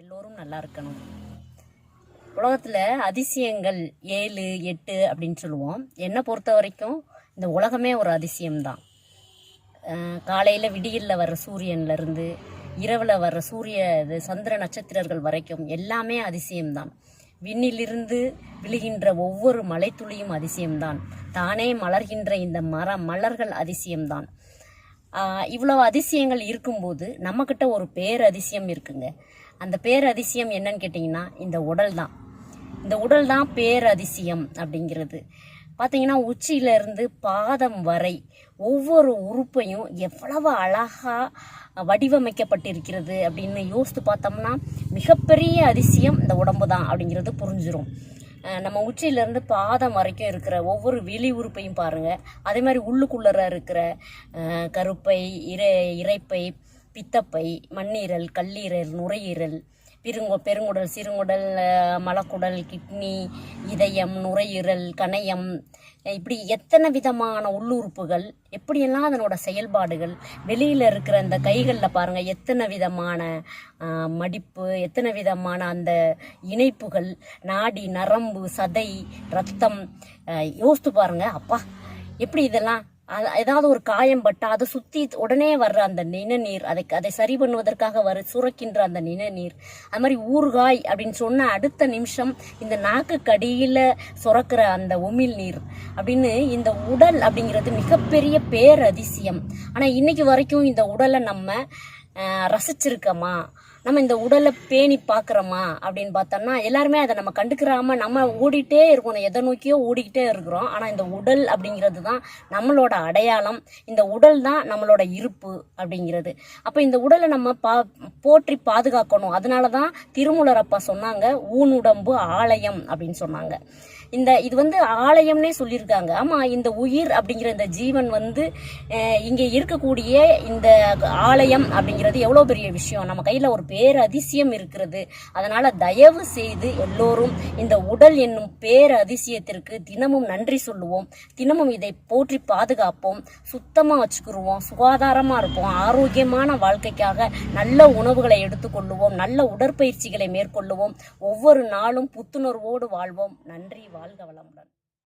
எல்லோரும் நல்லா இருக்கணும். உலகத்தில் அதிசயங்கள் ஏழு எட்டு அப்படின்னு சொல்லுவோம். என்னை பொறுத்த வரைக்கும் இந்த உலகமே ஒரு அதிசயம்தான். காலையில் விடியலில் வர்ற சூரியன்லேருந்து இரவில் வர்ற சூரிய இது சந்திர நட்சத்திரர்கள் வரைக்கும் எல்லாமே அதிசயம்தான். விண்ணிலிருந்து விழுகின்ற ஒவ்வொரு மலைத்துளியும் அதிசயம்தான். தானே மலர்கின்ற இந்த மர மலர்கள் அதிசயம்தான். இவ்வளோ அதிசயங்கள் இருக்கும்போது நம்மக்கிட்ட ஒரு பேரதிசயம் இருக்குங்க. அந்த பேரதிசயம் என்னன்னு கேட்டிங்கன்னா இந்த உடல் தான். இந்த உடல் தான் பேரதிசயம் அப்படிங்கிறது. பார்த்தீங்கன்னா உச்சியிலிருந்து பாதம் வரை ஒவ்வொரு உறுப்பையும் எவ்வளவு அழகாக வடிவமைக்கப்பட்டிருக்கிறது அப்படின்னு யோசித்து பார்த்தோம்னா மிகப்பெரிய அதிசயம் இந்த உடம்பு தான் அப்படிங்கிறது புரிஞ்சிடும் நம்ம உச்சியிலேருந்து பாதம் வரைக்கும் இருக்கிற ஒவ்வொரு வெளி உறுப்பையும் பாருங்கள் அதே மாதிரி உள்ளுக்குள்ளற இருக்கிற கருப்பை இறை இறைப்பை பித்தப்பை மண்ணீரல் கல்லீரல் நுரையீரல் பெருங்கு பெருங்குடல் சிறுங்குடல் மலக்குடல் கிட்னி இதயம் நுரையீரல் கணையம் இப்படி எத்தனை விதமான உள்ளுறுப்புகள் எப்படியெல்லாம் அதனோட செயல்பாடுகள் வெளியில் இருக்கிற அந்த கைகளில் பாருங்கள் எத்தனை விதமான மடிப்பு எத்தனை விதமான அந்த இணைப்புகள் நாடி நரம்பு சதை ரத்தம் யோசித்து பாருங்கள் அப்பா எப்படி இதெல்லாம் ஏதாவது ஒரு காயம் பட்டா அதை சுத்தி உடனே வர்ற அந்த நிணநீர் அதை அதை சரி பண்ணுவதற்காக வர சுரக்கின்ற அந்த நிணநீர் அது மாதிரி ஊறுகாய் அப்படின்னு சொன்ன அடுத்த நிமிஷம் இந்த நாக்கு கடியில சுரக்கிற அந்த உமிழ் நீர் அப்படின்னு இந்த உடல் அப்படிங்கிறது மிகப்பெரிய பேரதிசயம். ஆனா இன்னைக்கு வரைக்கும் இந்த உடலை நம்ம ரசிச்சிருக்கோமா? நம்ம இந்த உடலை பேணி பார்க்குறோமா அப்படின்னு பார்த்தோம்னா எல்லாருமே அதை நம்ம கண்டுக்கிறாம நம்ம ஓடிட்டே இருக்கணும் எதை நோக்கியோ ஓடிக்கிட்டே இருக்கிறோம். ஆனால் இந்த உடல் அப்படிங்கிறது தான் நம்மளோட அடையாளம். இந்த உடல் தான் நம்மளோட இருப்பு அப்படிங்கிறது. அப்போ இந்த உடலை நம்ம பா போற்றி பாதுகாக்கணும். அதனால தான் திருமூலர் அப்பா சொன்னாங்க ஊனுடம்பு ஆலயம் அப்படின்னு சொன்னாங்க. இந்த இது வந்து ஆலயம்னே சொல்லியிருக்காங்க. ஆமா இந்த உயிர் அப்படிங்கிற இந்த ஜீவன் வந்து இங்கே இருக்கக்கூடிய இந்த ஆலயம் அப்படிங்கிறது எவ்வளோ பெரிய விஷயம். நம்ம கையில் ஒரு பேர் அதிசயம் இருக்கிறது. அதனால தயவு செய்து எல்லோரும் இந்த உடல் என்னும் பேர் அதிசயத்திற்கு தினமும் நன்றி சொல்லுவோம். தினமும் இதை போற்றி பாதுகாப்போம். சுத்தமாக வச்சுக்கிடுவோம் சுகாதாரமாக இருப்போம். ஆரோக்கியமான வாழ்க்கைக்காக நல்ல உணவுகளை எடுத்துக்கொள்ளுவோம். நல்ல உடற்பயிற்சிகளை மேற்கொள்ளுவோம். ஒவ்வொரு நாளும் புத்துணர்வோடு வாழ்வோம். நன்றி வாழ்க வளமுடன்.